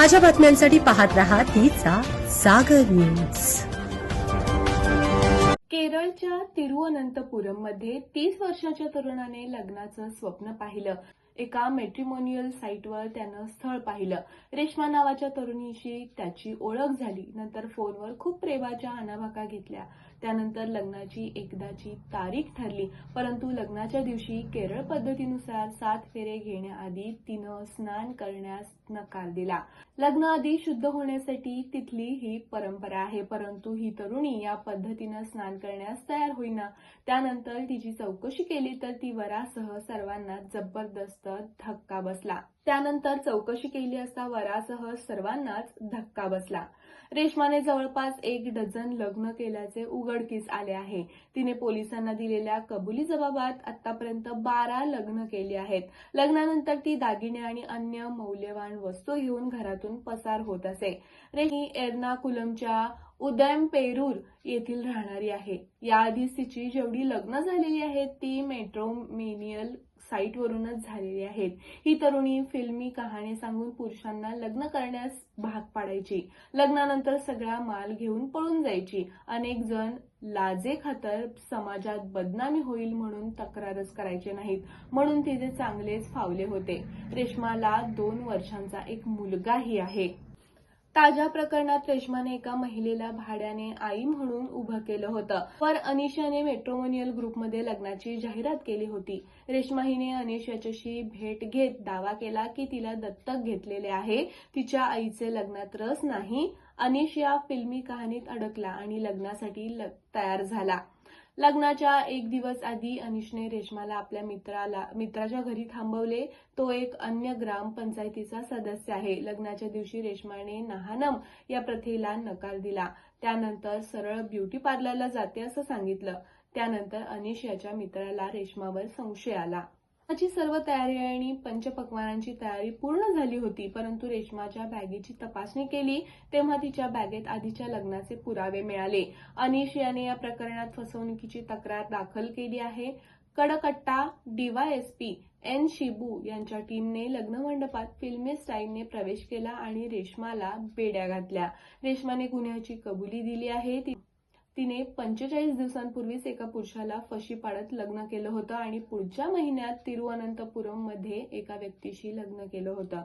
ताज्या बातम्यांसाठी पाहत रहा तिचा सागर न्यूज. केरळच्या तिरुअनंतपुरममध्ये तीस वर्षाच्या तरुणाने लग्नाचं स्वप्न पाहिलं. एका मेट्रिमोनियल साईटवर त्यानं स्थळ पाहिलं. रेश्मा नावाच्या तरुणीशी त्याची ओळख झाली. नंतर फोनवर खूप प्रेमाच्या आणाभाका घेतल्या. त्यानंतर लग्नाची एकदाची तारीख ठरली. परंतु लग्नाच्या दिवशी केरळ पद्धतीनुसार सात फेरे घेण्याआधी तिनं स्नान करण्यास नकार दिला. लग्नाआधी शुद्ध होण्यासाठी तिथली ही परंपरा आहे. परंतु ही तरुणी या पद्धतीनं स्नान करण्यास तयार होईना. त्यानंतर तिची चौकशी केली तर ती वरासह सर्वांना जबरदस्त धक्का बसला. त्यानंतर चौकशी केली असता वरासह सर्वांनाच धक्का बसला. रेश्माने जवळपास एक डझन लग्न केल्याचे उघडकीस आले आहे. तिने पोलिसांना दिलेल्या कबुली जबाबात आतापर्यंत बारा लग्न केली आहेत. लग्नानंतर ती दागिने आणि अन्य मौल्यवान वस्तू घेऊन घरातून पसार होत असे. रेही एर्नाकुलमच्या उदयम पेरूर येथील राहणारी आहे. याआधीच तिची जेवढी लग्न झालेली आहेत ती मेट्रोमेनियल साईटवरूनच झालेली आहेत. ही तरुणी फिल्मी कहाणी सांगून पुरुषांना लग्न करण्यास भाग पाडायची. लग्नानंतर सगळा माल घेऊन पळून जायची. अनेक जण लाजे खातर समाजात बदनामी होईल म्हणून तक्रारच करायचे नाहीत. म्हणून तिचे चांगलेच फावले होते. रेश्माला दोन वर्षांचा एक मुलगाही आहे. ताज्या प्रकरणात रेश्माने एका महिलेला भाड्याने आई म्हणून उभं केलं होतं. पर अनिशाने मेट्रोमोनियल ग्रुपमध्ये लग्नाची जाहिरात केली होती. रेश्मा हिने अनिश याच्याशी भेट घेत दावा केला की तिला दत्तक घेतलेले आहे. तिच्या आईचे लग्नात रस नाही. अनिश या फिल्मी कहाणीत अडकला आणि लग्नासाठी लग तयार झाला. लग्नाच्या एक दिवस आधी अनिशने रेश्माला आपल्या मित्राला मित्राच्या घरी थांबवले. तो एक अन्य ग्रामपंचायतीचा सदस्य आहे. लग्नाच्या दिवशी रेश्माने नहानम या प्रथेला नकार दिला. त्यानंतर सरळ ब्युटी पार्लरला जाते असं सांगितलं. त्यानंतर अनिश याच्या मित्राला रेश्मावर संशय आला. माझी सर्व तयारी आणि पंचपक्वानांची तयारी पूर्ण झाली होती परंतु रेश्माच्या बॅगेची तपासणी केली तेव्हा तिच्या बॅगेत आधीच्या लग्नाचे पुरावे मिळाले. अनिश याने या प्रकरणात फसवणुकीची तक्रार दाखल केली आहे. कडकट्टा डीवायएसपी एन शिबू यांच्या टीमने लग्न मंडपात फिल्मी स्टाईलने प्रवेश केला आणि रेश्माला बेड्या घातल्या. रेशमाने गुन्ह्याची कबुली दिली आहे. ती- तिने पंचेचाळीस दिवसांपूर्वीच एका पुरुषाला फशी पाडत लग्न केलं होतं आणि पुढच्या महिन्यात तिरुअनंतपुरममध्ये एका व्यक्तीशी लग्न केलं होतं.